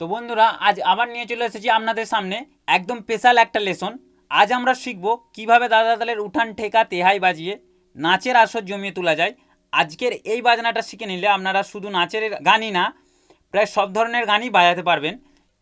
তো বন্ধুরা, আজ আবার নিয়ে চলে এসেছি আপনাদের সামনে একদম স্পেশাল একটা লেসন আজ আমরা শিখব কীভাবে দাদা তালের উঠান ঠেকা তেহাই বাজিয়ে নাচের আসর জমিয়ে তোলা যায়। আজকের এই বাজনাটা শিখে নিলে আপনারা শুধু নাচের গানই না, প্রায় সব ধরনের গানই বাজাতে পারবেন।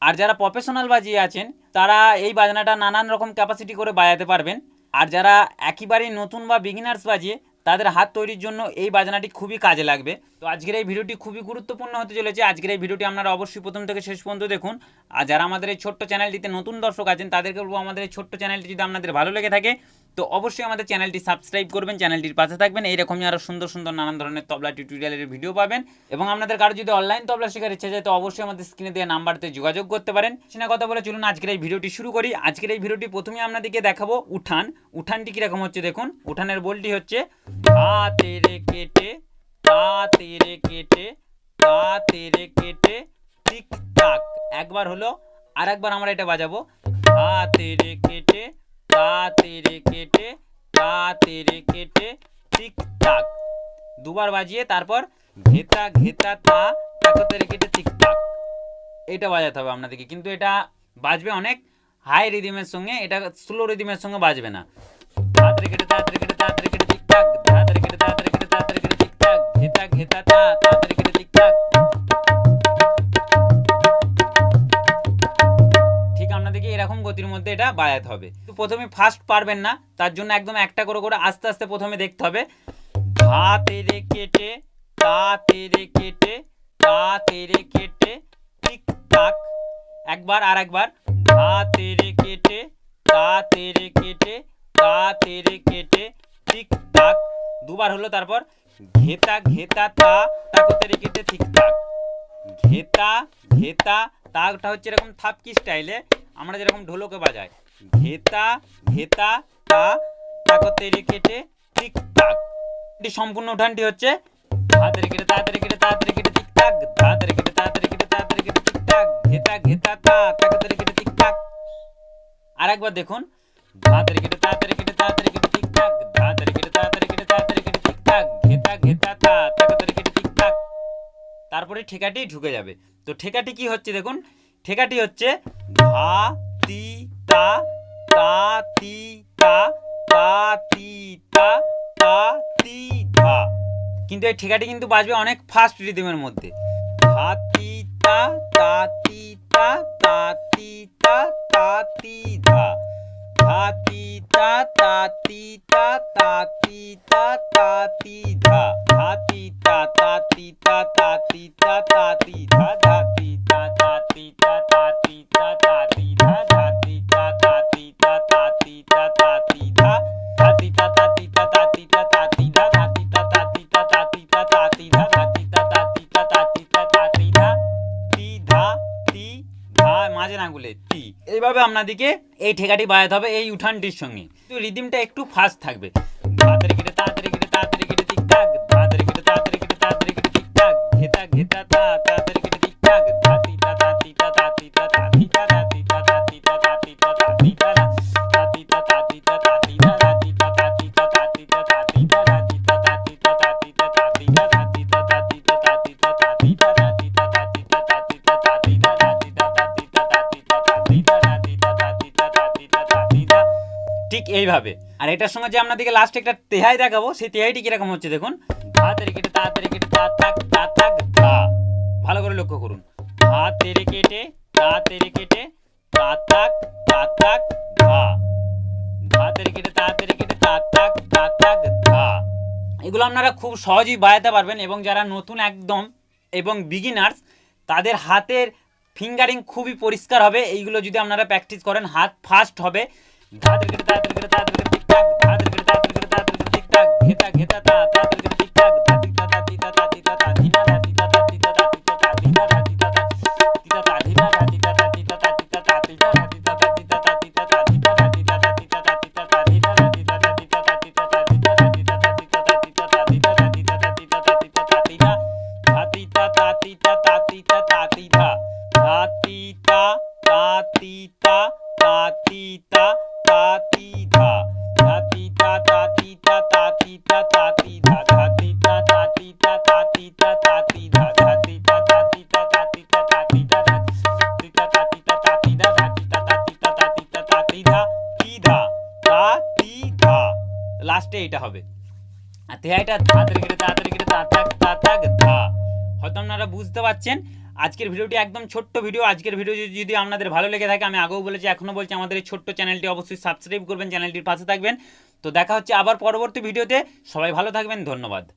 আর যারা প্রফেশনাল বাজিয়ে আছেন, তারা এই বাজনাটা নানান রকম ক্যাপাসিটি করে বাজাতে পারবেন। আর যারা একেবারেই নতুন বা বিগিনার্স বাজিয়ে তাদের হাত তৈরির জন্য এই বাজনাটি খুবই কাজে লাগবে। তো আজকের এই ভিডিওটি খুবই গুরুত্বপূর্ণ হতে চলেছে। আজকের এই ভিডিওটি আপনারা অবশ্যই প্রথম থেকে শেষ পর্যন্ত দেখুন। আর যারা আমাদের এই ছোট্ট চ্যানেলটিতে নতুন দর্শক আছেন, তাদেরকে বলব আমাদের এই ছোট্ট চ্যানেলটি যদি আপনাদের ভালো লেগে থাকে, তো অবশ্যই আমাদের চ্যানেলটি সাবস্ক্রাইব করবেন, চ্যানেলটির পাশে থাকবেন। এইরকমই আরও সুন্দর সুন্দর নানান ধরনের তবলা টিউটোরিয়ালের ভিডিও পাবেন। এবং আপনাদের কারও যদি অনলাইন তবলা শেখার ইচ্ছা যায়, তো অবশ্যই আমাদের স্ক্রিনে দেওয়া নাম্বারতে যোগাযোগ করতে পারেন। সিনা কথা বলে চলুন, আজকের এই ভিডিওটি শুরু করি। আজকের এই ভিডিওটি প্রথমেই আপনাদেরকে দেখাবো উঠান। উঠানটি কীরকম হচ্ছে দেখুন। উঠানের বলটি হচ্ছে কেটে তা তেরে কেটে তা তেরে কেটে টিক টাক একবার হলো আর একবার আমরা এটা বাজাবো। তা তেরে কেটে তা তেরে কেটে তা তেরে কেটে টিক টাক দুবার বাজিয়ে তারপর ঘেতা ঘেতা, তা তাকে কেটে টিক টাক এটা বাজাতে হবে আপনাদেরকে। কিন্তু এটা বাজবে অনেক হাই রিদিমের সঙ্গে, এটা স্লো রিদিমের সঙ্গে বাজবে না। তাড়াতাড়ি কেটে তাড়াতাড়ি কেটে তাড়াতাড়ি কেটে এরকম গতির মধ্যে এটা বাজাতে হবে। তো প্রথমে ফার্স্ট পারবেন না, তার জন্য একদম একটা করে করে আস্তে আস্তে প্রথমে দেখতে হবে। ধা তেরে কেটে তা তেরে কেটে তা তেরে কেটে টিক টাক একবার আর একবার। ধা তেরে কেটে তা তেরে কেটে তা তেরে কেটে টিক টাক দুবার হলো তারপর ঘেতা ঘেতা, তা। তাকে তেরে কেটে ঠিক টাক ঘেতা ঘেতা তাটা হচ্ছে এরকম থাপকি স্টাইলে আমরা যেরকম ঢোলকে বাজাই। ঘেতা ঘেতা, তা, তাকে তেরে কেটে ঠিক টাক। এটি সম্পূর্ণ উঠানটি হচ্ছে হাতের কেটে তাড়াতাড়ি কেটে তাড়াতাড়ি কেটে ঠিক টাক। হাতের কেটে তাড়াতাড়ি কেটে তাড়াতাড়ি কেটে ঠিক টাক। ঘেতা ঘেতা, তা, তাকে তেরে কেটে ঠিক টাক। আর একবার দেখুন। হাতের কেটে তাড়াতাড়ি কেটে তাড়াতাড়ি তারপরে ঠেকাটি ঢুকে যাবে। তো ঠেকাটি কি হচ্ছে দেখুন? ঠেকাটি হচ্ছে ধা তি, তা তা, তি, তা তা, তি, তা তা, তি, ধা। কিন্তু এই ঠেকাটি কিন্তু বাজবে অনেক ফাস্ট রিদমের মধ্যে। ধা তি, তা তা, তি, তা তা, তি, তা তা, তি, ধা। धाती ता ताती ता ताती ता ताती धा, धाती ता ताती ता ताती ता ताती धा, धाती ता ताती ता ताती ता ताती धा, धाती ধা আঙুলে টি এইভাবে আপনাদেরকে এই ঠেকাটি বাজাতে হবে এই উঠানটির সঙ্গে। তো রিদিমটা একটু ফাস্ট থাকবে। ঠিক এইভাবে। আর এটার সঙ্গে যে আপনাদেরকে লাস্টে একটা তেহাই দেখাবো, সেই তেহাইটি কীরকম হচ্ছে দেখুন। কেটে কেটে তাক তাক ভালো করে লক্ষ্য করুন। কেটে, তা তেরে কেটে তাক তেরে কেটে কেটে তাক তাক এগুলো আপনারা খুব সহজেই বাজাতে পারবেন এবং যারা নতুন একদম এবং বিগিনার্স তাদের হাতের ফিঙ্গারিং খুবই পরিষ্কার হবে। এইগুলো যদি আপনারা প্র্যাকটিস করেন, হাত ফাস্ট হবে। tatita, tatita, tatita. লাস্টে এটা হবে আর এটা ধা ধরে গেলে তা তা তাক তা তাক ধা হয়তো আপনারা বুঝতে পারছেন আজকের ভিডিওটি একদম ছোট্ট ভিডিও। আজকের ভিডিও যদি- আপনাদের ভালো লেগে থাকে, আমি আগেও বলেছি এখনও বলছি আমাদের এই ছোট্ট চ্যানেলটি অবশ্যই সাবস্ক্রাইব করবেন, চ্যানেলটির পাশে থাকবেন। তো দেখা হচ্ছে আবার পরবর্তী ভিডিওতে। সবাই ভালো থাকবেন, ধন্যবাদ।